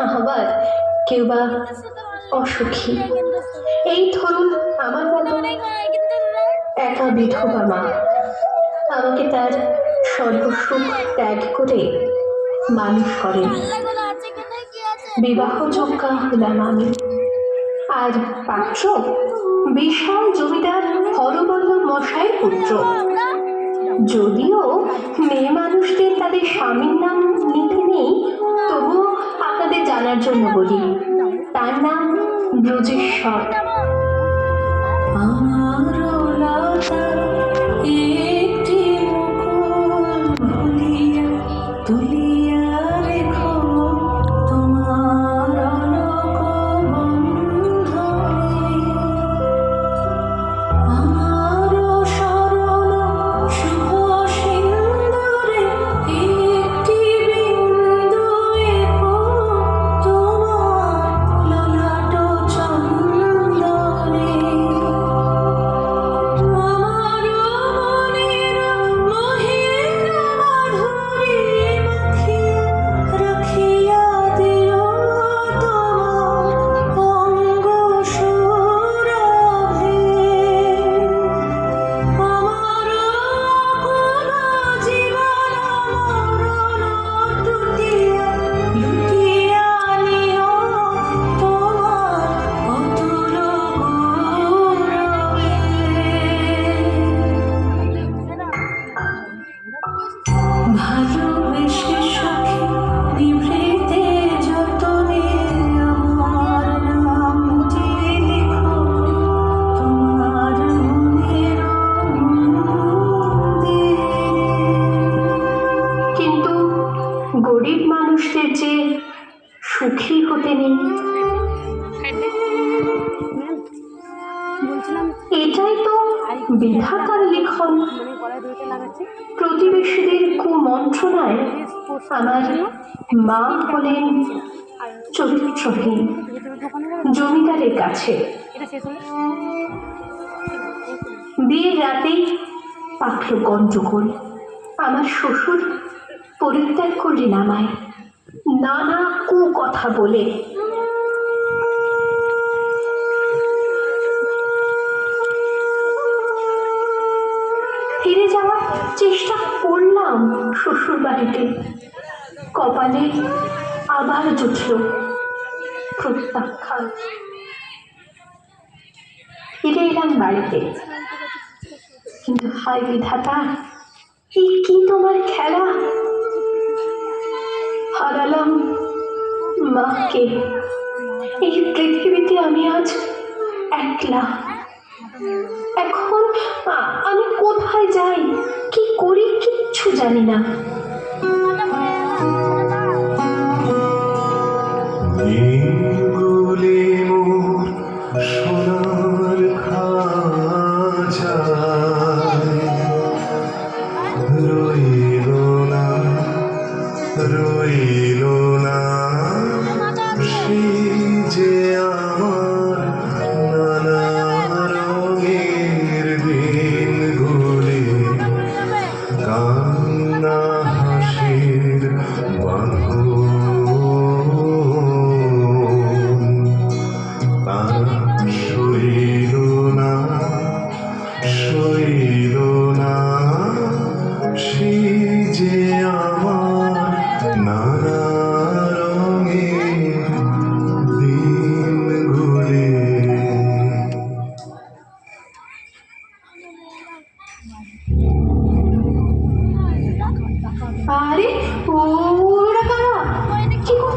আবার কেউ বা অসুখী। এই ধরুন আমার মতো একা বিধবা মা। আমাকে তার সর্বসুখ ত্যাগ করে মানুষ করেন বিবাহযোগ্যা হলাম আমি। আর পাত্র, বিশাল জমিদার হরবল্লভ মশাই পুত্র। যদিও মেয়ে মানুষদের তাদের স্বামীর নাম নিতে নেই তবু আপনাদের জানার জন্য বলি তার নাম ব্রজেশ্বর। আমার গরিব মানুষদের যে সুখী হতে নেই। এটাই তো বিধাতার লিখন। প্রতিবেশীদের কুমন্ত্রণায় আমার মা হলেন চরিত্রহীন, জমিদারের কাছে। বিয়ের রাতেই পাখলো গণ্ডগোল আমার শ্বশুর পরিত্যাগ করলেন আমায় নানা কু কথা বলে। ফিরে যাওয়ার চেষ্টা করলাম শ্বশুর বাড়িতে কপালে আবার জুটল প্রত্যাখ্যান। ফিরে এলাম বাড়িতে। কিন্তু হায় বিধাতা কি তোমার খেলা? মাকে। এই পৃথিবীতে আমি আজ একলা। এখন আমি কোথায় যাই? কি করি কিচ্ছু জানি না।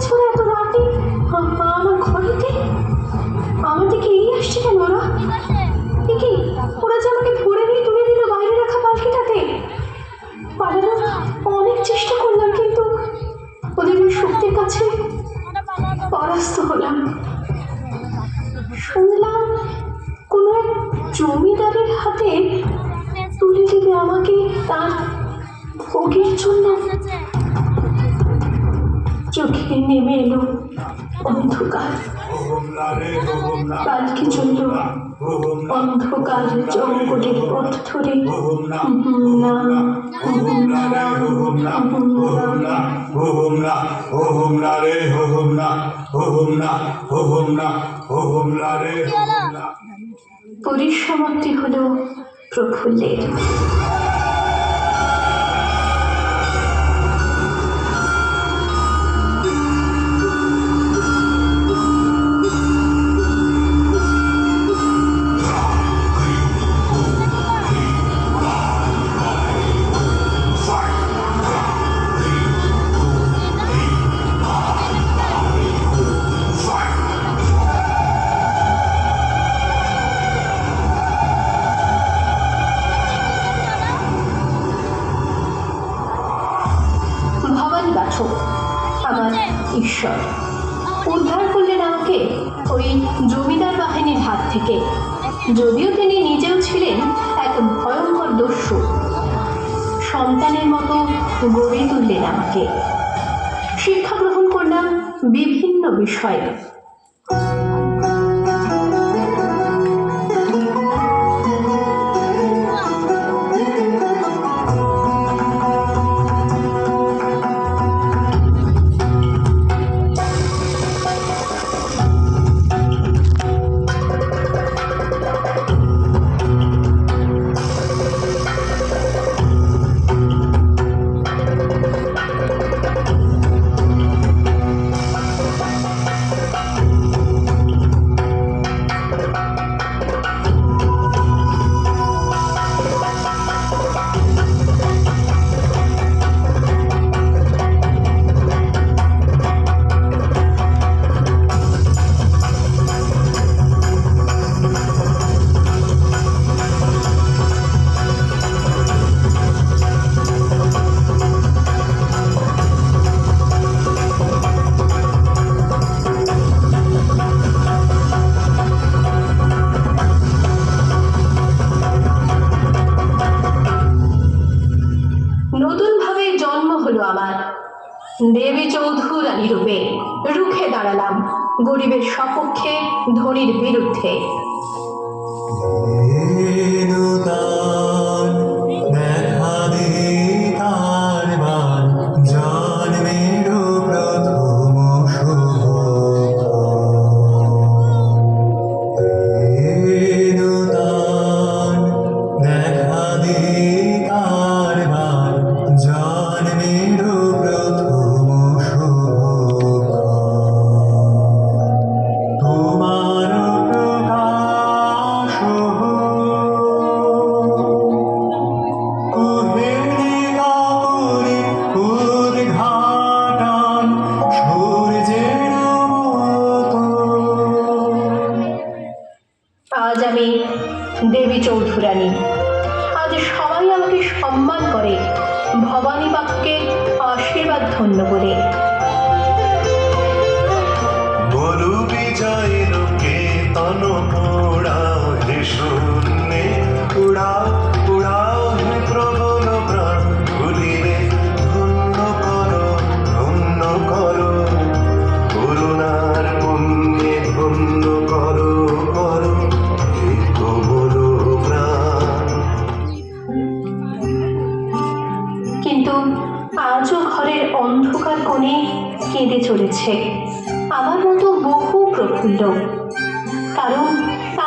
কি করছ এত রাতে আমার ঘরেতে? আমার দিকে এগিয়ে আসছে কেন ওরা? কি? ওরা যে আমাকে ধরে নিয়ে তুলে দিল বাইরে রাখা পাখিটাতে পালানোর অনেক চেষ্টা করলাম, কিন্তু ওদের ওই শক্তির কাছে পরাস্ত হলাম। শুনলাম কোনো এক জমিদারের হাতে তুলে দিবে আমাকে তার ভোগের জন্য। চোখে নেমে এলো অন্ধকার পালকি চলল অন্ধকার জঙ্গলের পথ ধরে হুম না হুম জমিদার বাহিনীর হাত থেকে। যদিও তিনি নিজেও ছিলেন এক ভয়ঙ্কর দস্যু। সন্তানের মতো গড়ে তুললেন আমাকে। শিক্ষা গ্রহণ করলাম বিভিন্ন বিষয়ে হলো আমার। দেবী চৌধুরানী রূপে রুখে দাঁড়ালাম গরিবের সপক্ষে ধনির বিরুদ্ধে। করে। ভবানী বাক্যের আশীর্বাদ ধন্য বলে।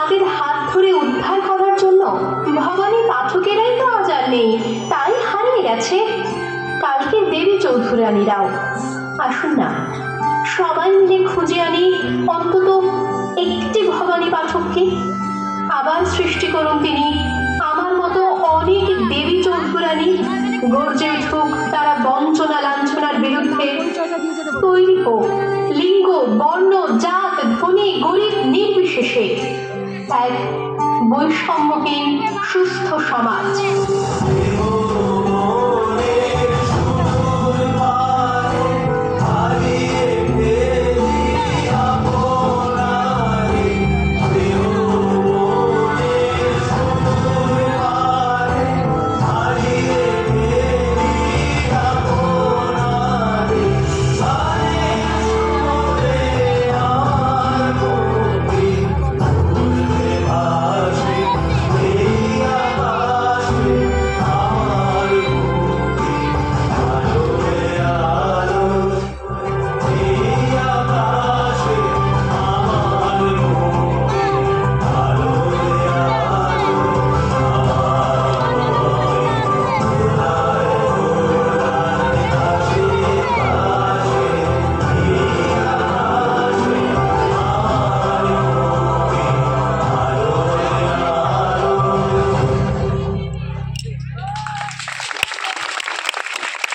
তাদের হাত ধরে উদ্ধার করার জন্য ভবানী পাঠকেরাই তো আজ আর নেই, তাই হারিয়ে গেছে। কালকে দেবী চৌধুরানীরাও। আসুন না, সবাই মিলে খুঁজে আনি অন্তত একটি ভবানী পাঠককে। আবার সৃষ্টি করুন তিনি। আমার মতো অনেক দেবী চৌধুরানী গর্জে উঠুক তারা বঞ্চনা লাঞ্ছনার বিরুদ্ধে। তৈরি হোক, লিঙ্গ, বর্ণ, জাত, ধনী, গরিব, নির্বিশেষে। এক বৈষম্যহীন সুস্থ সমাজ।